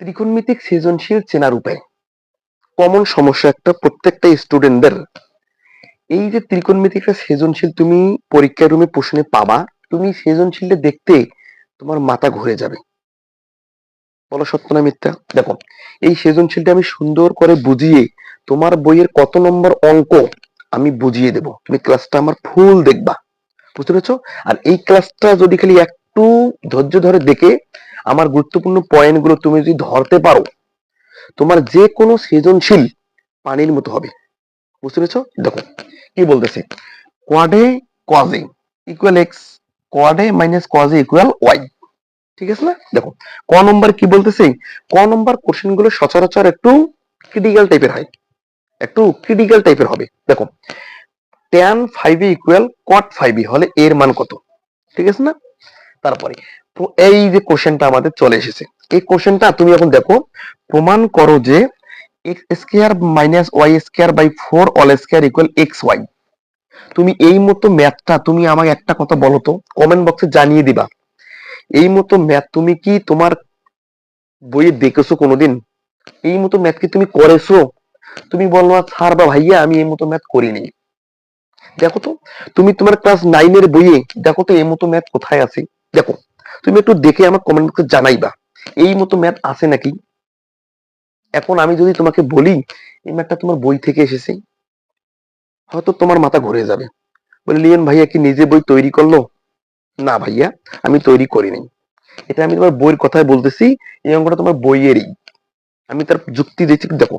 ত্রিকোণমিতিক সৃজনশীল চেনার উপায় কমন সমস্যা একটা প্রত্যেকটা স্টুডেন্টদের। এই যে ত্রিকোণমিতিক একটা সৃজনশীল তুমি পরীক্ষা রুমে প্রশ্নে পাবা, তুমি সৃজনশীলটা দেখতে তোমার মাথা ঘুরে যাবে। বলো সত্য না মিথ্যা দেখো, এই সৃজনশীলটা আমি সুন্দর করে বুঝিয়ে তোমার বইয়ের কত নম্বর অঙ্ক আমি বুঝিয়ে দেব। তুমি ক্লাসটা আমার ফুল দেখবা। বুঝতে পেরেছ? আর এই ক্লাসটা যদি খালি একটু ধৈর্য ধরে দেখে আমার গুরুত্বপূর্ণ পয়েন্টগুলো তুমি যদি ধরতে পারো, তোমার যে কোনো সৃজনশীল পানির মতো হবে। বুঝতে পেরেছ? দেখো, কি বলতেছে? কোয়াডে কজে ইকুয়াল এক্স কোয়াডে মাইনাস কজে ইকুয়াল ওয়াই ঠিক আছে না? দেখো, ক নম্বর কি বলতেছে? ক নম্বর কোশ্চেনগুলো সচরাচর একটু ক্রিটিক্যাল টাইপের হয়। একটু ক্রিটিক্যাল টাইপের হবে। দেখো tan five equal cot five হলে এর মান কত? ঠিক আছে না? তারপরে এই যে কোশ্চেনটা আমাদের চলে এসেছে। এই কোশ্চেনটা তুমি এখন দেখো, প্রমাণ করো যে x square minus y square by four all square equal x y তুমি এই মতো ম্যাথটা তুমি আমাকে একটা কথা বলো তো কমেন্ট বক্সে জানিয়ে দিবা। এই মতো ম্যাথ তুমি কি তোমার বইয়ে দেখেছ কোনোদিন? এই মতো ম্যাথ কি তুমি করেছ? তুমি বলো না, স্যার বা ভাইয়া, আমি এই মতো ম্যাথ করিনি। দেখো তো, তুমি তোমার ক্লাস নাইনের বইয়ে, দেখো তো এই মতো ম্যাথ কোথায় আছে? দেখো, তুমি একটু দেখে আমার কমেন্ট বক্সে জানাইবা, এই মতো ম্যাথ আছে নাকি? এখন আমি যদি তোমাকে বলি, এই ম্যাথটা তোমার বই থেকে এসেছে, হয়তো তোমার মাথা ঘুরে যাবে। বলে, লিয়ন ভাইয়া কি নিজে বই তৈরি করল? না ভাইয়া, আমি তৈরি করিনি। এটা আমি তোমার বইয়ের কথাই বলতেছি, এই অঙ্কটা তোমার বইয়েরই। আমি তার যুক্তি দিচ্ছি দেখো,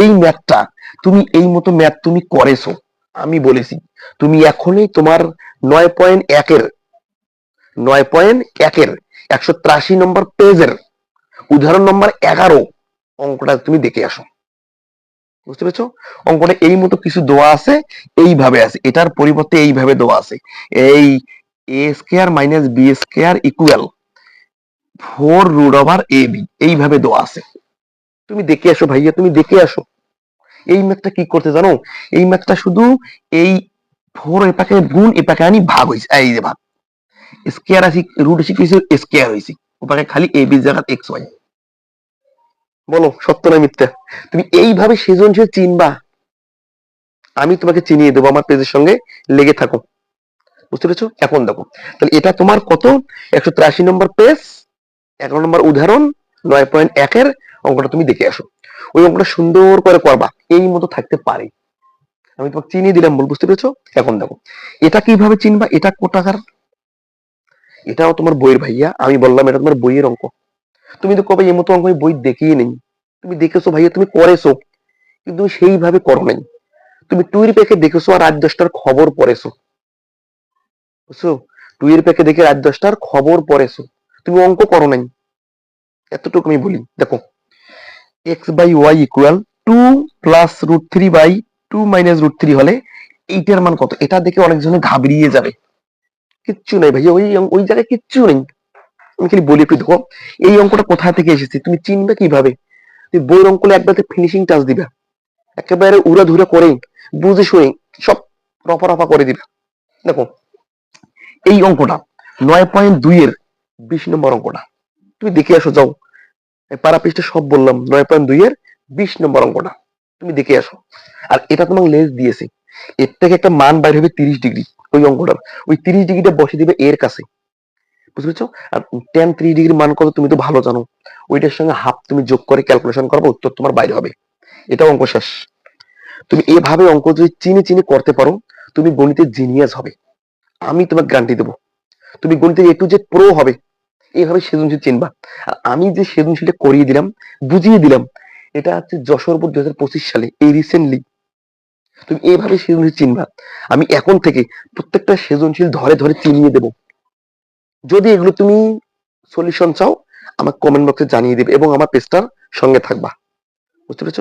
এই ম্যাথটা তুমি এই মতো ম্যাথ তুমি করেছ, আমি বলেছি। তুমি এখনই তোমার নয় পয়েন্ট একের নয় পয়েন্ট একের, একশো ত্রাশি নম্বর পেজের উদাহরণ নম্বর এগারো অঙ্কটা তুমি দেখে আসো। বুঝতে পেরেছ? অঙ্কটা এই মতো কিছু দেওয়া আছে, এইভাবে আছে। এটার পরিবর্তে এইভাবে দেওয়া আছে। এই a square minus b square equal four root over a b এইভাবে দেওয়া আছে। তুমি দেখে আসো ভাইয়া, তুমি দেখে আসো। এই ম্যাথটা কি করতে জানো? এই ম্যাথটা শুধু এই ফোর এপাকে গুণ এপাকে আনি, ভাগ হয়েছে এই যে ভাগ। স্কোয়ার আছে রুট এসে কিছু স্কোয়ার হয়েছে ওপাকে খালি এ বি জায়গা এক্স ওয়াই বলো, সত্য না মিথ্যা? তুমি এইভাবে সৃজনশীল চিনবা। আমি তোমাকে চিনিয়ে দেবো আমার পেজের সঙ্গে, লেগে থাকো। বুঝতে পেরেছ? এখন দেখো। তাহলে এটা তোমার কত? একশো ত্রাশি নম্বর পেজ এগারো নম্বর উদাহরণ, নয় পয়েন্ট একের অঙ্কটা তুমি দেখে আসো। ওই অঙ্কটা সুন্দর করে করবা। এই মতো থাকতে পারে। আমি তোমাকে চিনিয়ে দিলাম বল, বুঝতে পেরেছ? এখন দেখো। এটা কীভাবে চিনবা? এটা কোটাকার এটাও তোমার বইয়ের ভাইয়া। আমি বললাম, এটা তোমার বইয়ের অঙ্ক। তুমি তো কবে এই মতো অঙ্ক বই দেখিয়ে নেই। তুমি দেখেছ ভাইয়া, তুমি করেছ, কিন্তু সেইভাবে করো নাই। তুমি টুইর প্যাকে দেখেছ আর রাত দশটার খবর পড়েছো। বুঝছ? টুইর প্যাকে দেখে রাত দশটার খবর পড়েছো। তুমি অঙ্ক করো নাই। এতটুকু আমি বলি। দেখো x by y equal to plus root three by two minus root three হলে এইটার মান কত? এটা দেখে অনেকজনে ঘাবড়িয়ে যাবে। কিচ্ছু নাই ভাইয়া, ওই ওই জায়গায় কিচ্ছু নেই। আমি খালি বলি একটু, দেখো, এই অঙ্কটা কোথা থেকে এসেছে? তুমি চিনবে কীভাবে? তুমি বইয়ের অঙ্ক একবার ফিনিশিং টাচ দিবে। একেবারে উড়া ধুরা করে, বুঝে শুনে, সব রফা রফা করে দিবে। দেখো, এই অঙ্কটা নয় পয়েন্ট দুই এর বিশ নম্বর অঙ্কটা। তুমি দেখে আসো, যাও। পারা পৃষ্ঠে সব বললাম, নয় পয়েন্ট দুই এর বিশ নম্বর অঙ্কটা। তুমি দেখে আসো। আর এটা তোমাকে লেস দিয়েছে। এর থেকে একটা মান বাইর হবে তিরিশ ডিগ্রি। ওই অঙ্কটার ওই তিরিশ ডিগ্রিটা বসে দিবে এর কাছে। বুঝতে পেরেছ? আর টেন ত্রিশ ডিগ্রির মান কত তুমি তো ভালো জানো। ওইটার সঙ্গে হাফ তুমি যোগ করে ক্যালকুলেশন করবে, উত্তর তোমার বাইরে হবে। এটা অঙ্ক শেষ। তুমি এভাবে অঙ্ক যদি চিনি চিনি করতে পারো, তুমি গণিতের জিনিয়াস হবে। আমি তোমাকে গ্যারান্টি দেবো। তুমি গণিতের একটু যে প্রো হবে। এইভাবে সৃজনশীল চিনবা। আর আমি যে সৃজনশীলটা করিয়ে দিলাম, বুঝিয়ে দিলাম, এটা হচ্ছে যশোর দুই হাজার পঁচিশ সালে, এই রিসেন্টলি তুমি এইভাবে সৃজনশীল চিনবা। আমি এখন থেকে প্রত্যেকটা সৃজনশীল ধরে ধরে চিনিয়ে দেব। যদি এগুলো তুমি সলিউশন চাও, আমার কমেন্ট বক্সে জানিয়ে দেবে এবং আমার পেজটার সঙ্গে থাকবা। বুঝতে পেরেছ?